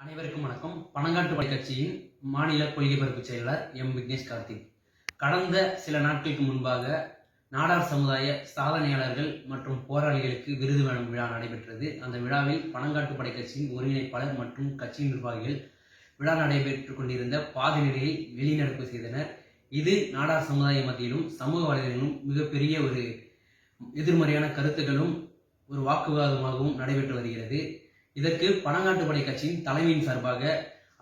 அனைவருக்கும் வணக்கம். பணங்காட்டு கட்சியின் மாநில கொள்கை பரப்பு செயலாளர் எம் விக்னேஷ் கார்த்திக். கடந்த சில நாட்களுக்கு முன்பாக நாடார் சமுதாய சாதனையாளர்கள் மற்றும் போராளிகளுக்கு விருது வழங்கும் விழா நடைபெற்றது. அந்த விழாவில் பணங்காட்டு படை கட்சியின் ஒருங்கிணைப்பாளர் மற்றும் கட்சியின் நிர்வாகிகள் விழா நடைபெற்றுக் கொண்டிருந்த பாதி நிலையை வெளிநடப்பு செய்தனர். இது நாடார் சமுதாய மத்தியிலும் சமூக வலைதளங்களிலும் மிகப்பெரிய ஒரு எதிர்மறையான கருத்துக்களும் ஒரு வாக்குவாதமாகவும் நடைபெற்று வருகிறது. இதற்கு பனங்காட்டுப்படை கட்சியின் தலைமையின் சார்பாக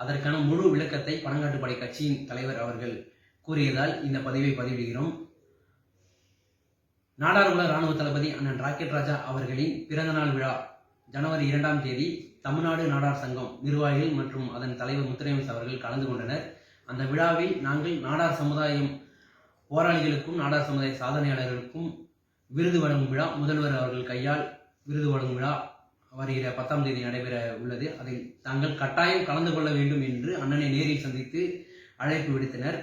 அதற்கான முழு விளக்கத்தை பனங்காட்டுப்படை கட்சியின் தலைவர் அவர்கள் கூறியதால் இந்த பதிவை பதிவிடுகிறோம். நாடார்குல ராணுவ தளபதி அண்ணன் ராக்கெட் ராஜா அவர்களின் பிறந்தநாள் விழா ஜனவரி இரண்டாம் தேதி தமிழ்நாடு நாடார் சங்கம் நிர்வாகிகள் மற்றும் அதன் தலைவர் முத்துரையம்ஸ் அவர்கள் கலந்து கொண்டனர். அந்த விழாவில் நாங்கள் நாடார் சமுதாயம் போராளிகளுக்கும் நாடார் சமுதாய சாதனையாளர்களுக்கும் விருது வழங்கும் விழா முதல்வர் அவர்கள் கையால் விருது வழங்கும் விழா. வருகிற பத்தாம் தேதி நடைபெற உள்ளது. அதில் தாங்கள் கட்டாயம் கலந்து கொள்ள வேண்டும் என்று அண்ணனை நேரில் சந்தித்து அழைப்பு விடுத்தனர்.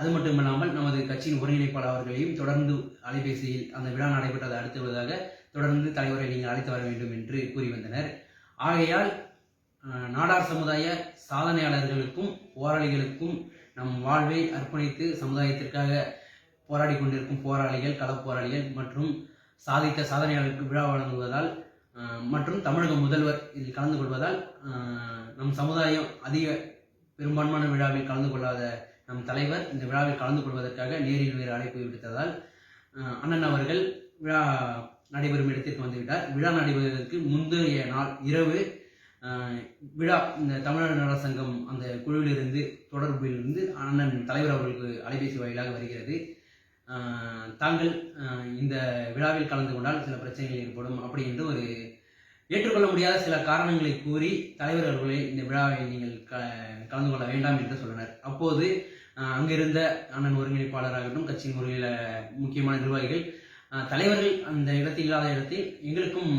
அது மட்டுமல்லாமல் நமது கட்சியின் ஒருங்கிணைப்பாளர் அவர்களையும் தொடர்ந்து அலைபேசியில் அந்த விழா நடைபெற்றதை அடுத்துள்ளதாக தொடர்ந்து தலைவரை நீங்கள் அழைத்து வர வேண்டும் என்று கூறி வந்தனர். ஆகையால் நாடார் சமுதாய சாதனையாளர்களுக்கும் போராளிகளுக்கும் நம் வாழ்வை அர்ப்பணித்து சமுதாயத்திற்காக போராடி கொண்டிருக்கும் போராளிகள் களப் போராளிகள் மற்றும் சாதித்த சாதனையாளருக்கு விழா வழங்குவதால் மற்றும் தமிழக முதல்வர் இதில் கலந்து கொள்வதால் நம் சமுதாயம் அதிக பெரும்பான்மையான விழாவில் கலந்து கொள்ளாத நம் தலைவர் இந்த விழாவில் கலந்து கொள்வதற்காக நேரில் வேறு அழைப்பு விடுத்ததால் அண்ணன் அவர்கள் விழா நடைபெறும் இடத்திற்கு வந்துவிட்டார். விழா நடைபெறுவதற்கு முந்தைய நாள் இரவு விழா இந்த தமிழ்நாடு நல சங்கம் அந்த குழுவிலிருந்து தொடர்பிலிருந்து அண்ணன் தலைவர் அவர்களுக்கு அலைபேசி வாயிலாக வருகிறது. தாங்கள் இந்த விழாவில் கலந்து கொண்டால் சில பிரச்சனைகள் ஏற்படும் அப்படி என்று ஒரு ஏற்றுக்கொள்ள முடியாத சில காரணங்களை கூறி தலைவர் அவர்களை இந்த விழாவை நீங்கள் க கலந்து கொள்ள வேண்டாம் என்று சொன்னனர். அப்போது அங்கிருந்த அண்ணன் ஒருங்கிணைப்பாளராகட்டும் கட்சியின் ஒருங்கில முக்கியமான நிர்வாகிகள் தலைவர்கள் அந்த இடத்தில் இல்லாத இடத்தில் எங்களுக்கும்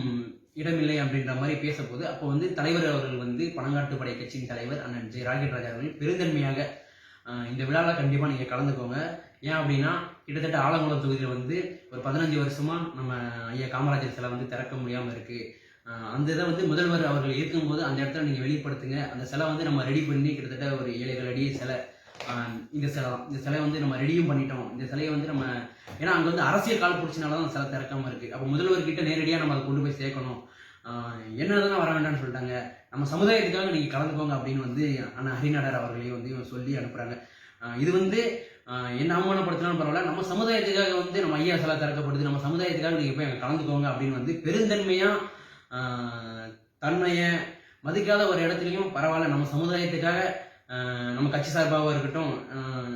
இடமில்லை அப்படின்ற மாதிரி பேசப்போது அப்போ வந்து தலைவர் அவர்கள் வந்து பனங்காட்டு படை கட்சியின் தலைவர் அண்ணன் ஜெய ராகேட் ராஜா அவர்கள் பெருந்தன்மையாக இந்த விழாவில் கண்டிப்பாக நீங்கள் கலந்துக்கோங்க. ஏன் அப்படின்னா கிட்டத்தட்ட ஆலங்குளம் தொகுதியில் வந்து ஒரு பதினஞ்சு வருஷமாக நம்ம ஐயா காமராஜர் சிலை வந்து திறக்க முடியாமல் இருக்குது அந்த இதை வந்து முதல்வர் அவர்கள் இருக்கும்போது அந்த இடத்துல நீங்கள் வெளிப்படுத்துங்க. அந்த சிலை வந்து நம்ம ரெடி பண்ணி கிட்டத்தட்ட ஒரு ஏழைகள் ஏழு அடி சிலை. இந்த சிலை தான். இந்த சிலையை வந்து நம்ம ரெடியும் பண்ணிட்டோம். இந்த சிலையை வந்து நம்ம ஏன்னா அங்கே வந்து அரசியல் கால் பிடிச்சனால தான் அந்த சிலை திறக்காமல் இருக்குது அப்போ முதல்வர்கிட்ட நேரடியாக நம்ம அதை கொண்டு போய் சேர்க்கணும். என்னதான் வர வேண்டாம்னு சொல்லிட்டாங்க. நம்ம சமுதாயத்துக்காக நீங்கள் கலந்துக்கோங்க அப்படின்னு வந்து அண்ணா ஹரிநாடர் அவர்களையும் வந்து சொல்லி அனுப்புகிறாங்க இது வந்து என்ன அவமானப்படுத்தினாலும் பரவாயில்ல. நம்ம சமுதாயத்துக்காக வந்து நம்ம ஐயா சிலை திறக்கப்படுது. நம்ம சமுதாயத்துக்காக நீங்கள் போய் அங்கே கலந்துக்கோங்க அப்படின்னு வந்து பெருந்தன்மையாக தன்மையை மதிக்காத ஒரு இடத்துலையும் பரவாயில்ல. நம்ம சமுதாயத்துக்காக நம்ம கட்சி சார்பாக இருக்கட்டும்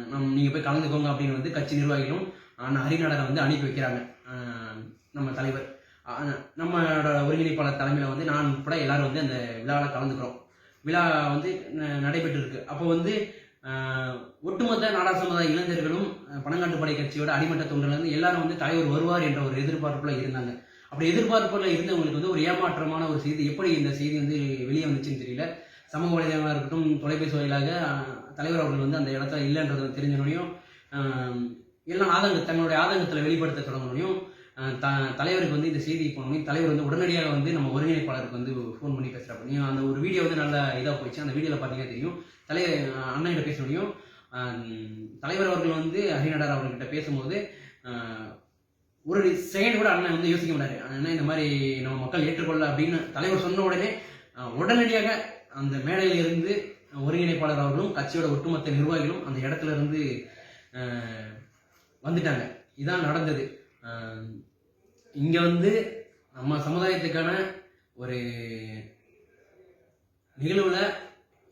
நம் நீங்கள் போய் கலந்துக்கோங்க அப்படின்னு வந்து கட்சி நிர்வாகிகளும் ஆனால் ஹரிநாடரை வந்து அனுப்பி வைக்கிறாங்க. நம்ம தலைவர். நம்மளோட ஒருங்கிணைப்பாளர் தலைமையில் வந்து நான் உட்பட எல்லாரும் வந்து அந்த விழாவில் கலந்துக்கிறோம். விழா வந்து ந- நடைபெற்று இருக்கு. அப்போ வந்து ஒட்டுமொத்த நாடார் சமுதாய இளைஞர்களும் அஹ் படை கட்சியோட அடிமட்ட தொண்டர்கள் வந்து எல்லாரும் வந்து தலைவர் வருவார் என்ற ஒரு எதிர்பார்ப்புல இருந்தாங்க. அப்படி எதிர்பார்ப்புல இருந்தவங்களுக்கு வந்து ஒரு ஏமாற்றமான ஒரு செய்தி எப்படி இந்த செய்தி வந்து வெளியே வந்துச்சுன்னு தெரியல. சமூக வலைதளங்களாக இருக்கட்டும் தொலைபேசி வாயிலாக தலைவர் அவர்கள் வந்து அந்த இடத்துல இல்லைன்றது தெரிஞ்சனையும் எல்லாம் ஆதங்க தங்களுடைய ஆதங்கத்தில் வெளிப்படுத்த தொடங்கினையும் த தலைவருக்கு வந்து இந்த செய்தி போனோடனே தலைவர் வந்து உடனடியாக வந்து நம்ம ஒருங்கிணைப்பாளருக்கு வந்து ஃபோன் பண்ணி பேசுகிறப்பையும் அந்த ஒரு வீடியோ வந்து நல்லா இதாக போயிடுச்சு. அந்த வீடியோவில் பார்த்தீங்கன்னா தெரியும் தலைவர் பேச முடியும். தலைவர் அவர்கள் வந்து ஹரிநாடர் அவர்கிட்ட பேசும்போது ஒரு செகண்ட் கூட அண்ணன் வந்து யோசிக்க மாட்டாரு. அண்ணா இந்த மாதிரி நம்ம மக்கள் ஏற்றுக்கொள்ள அப்படின்னு தலைவர் சொன்ன உடனே உடனடியாக அந்த மேடையில் இருந்து ஒருங்கிணைப்பாளர் அவர்களும் கட்சியோட ஒட்டுமொத்த நிர்வாகிகளும் அந்த இடத்துல இருந்து வந்துட்டாங்க. இதான் நடந்தது. இங்கே இங்க வந்து நம்ம சமுதாயத்துக்கான ஒரு நிகழ்வுல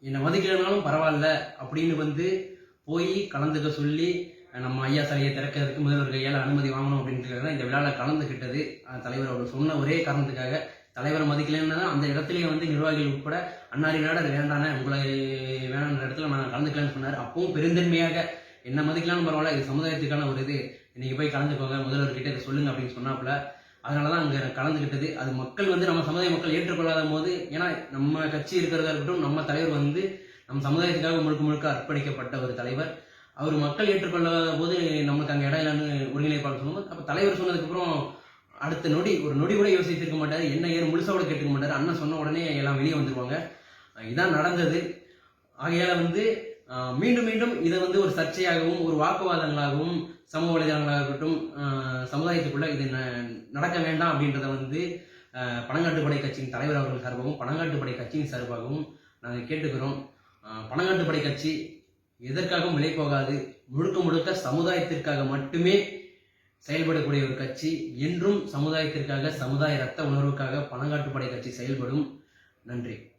என்னை மதிக்கலைனாலும் பரவாயில்ல அப்படின்னு வந்து போய் கலந்துக்க சொல்லி நம்ம ஐயா சிலையை திறக்கிறதுக்கு முதல்வர் கையால் அனுமதி வாங்கணும் அப்படின்றதுக்காக இந்த விழாவில் கலந்துக்கிட்டது தலைவர் அவர் சொன்ன ஒரே காரணத்துக்காக தலைவரை மதிக்கலைன்னா அந்த இடத்துலயே வந்து நிர்வாகிகள் உட்பட அன்னாரி நாடு அது வேண்டானே உங்களை வேணான்ற இடத்துல நான் கலந்துக்கலாம்னு சொன்னார். அப்பவும் பெருந்தன்மையாக என்ன மதிக்கலாம்னு பரவாயில்ல இது சமுதாயத்துக்கான ஒரு இது. இன்னைக்கு போய் கலந்துக்கோங்க முதல்வர்கிட்ட இதை சொல்லுங்க அப்படின்னு சொன்னாப்புல. அதனால தான் அங்கே கலந்துக்கிட்டது அது மக்கள் வந்து நம்ம சமுதாய மக்கள் ஏற்றுக்கொள்ளாத போது ஏன்னா நம்ம கட்சி இருக்கிறதா இருக்கட்டும் நம்ம தலைவர் வந்து நம்ம சமுதாயத்துக்காக முழுக்க முழுக்க அர்ப்பணிக்கப்பட்ட ஒரு தலைவர். அவர் மக்கள் ஏற்றுக்கொள்ளாத போது நமக்கு அங்கே இடம் இல்லைன்னு ஒருங்கிணைப்பாளர் சொல்லும்போது அப்போ தலைவர் சொன்னதுக்கப்புறம் அடுத்த நொடி ஒரு நொடி கூட யோசித்திருக்க மாட்டார். என்ன ஏன் முழுசாக கூட கேட்டுக்க மாட்டார். அண்ணன் சொன்ன உடனே எல்லாம் வெளியே வந்துருவாங்க. இதான் நடந்தது. ஆகையால் வந்து மீண்டும் மீண்டும் இதை வந்து ஒரு சர்ச்சையாகவும் ஒரு வாக்குவாதங்களாகவும் சமூக வலைதளங்களாக இருக்கட்டும் சமுதாயத்துக்குள்ள இது ந- நடக்க வேண்டாம் அப்படின்றத வந்து பணங்காட்டுப்படை கட்சியின் தலைவர் அவர்கள் சார்பாகவும் பணங்காட்டுப்படை கட்சியின் சார்பாகவும் நாங்கள் கேட்டுக்கிறோம். பணங்காட்டுப்படை கட்சி எதற்காகவும் விலை போகாது. முழுக்க முழுக்க சமுதாயத்திற்காக மட்டுமே செயல்படக்கூடிய ஒரு கட்சி. என்றும் சமுதாயத்திற்காக சமுதாய ரத்த உணர்வுக்காக பணங்காட்டுப்படை கட்சி செயல்படும். நன்றி.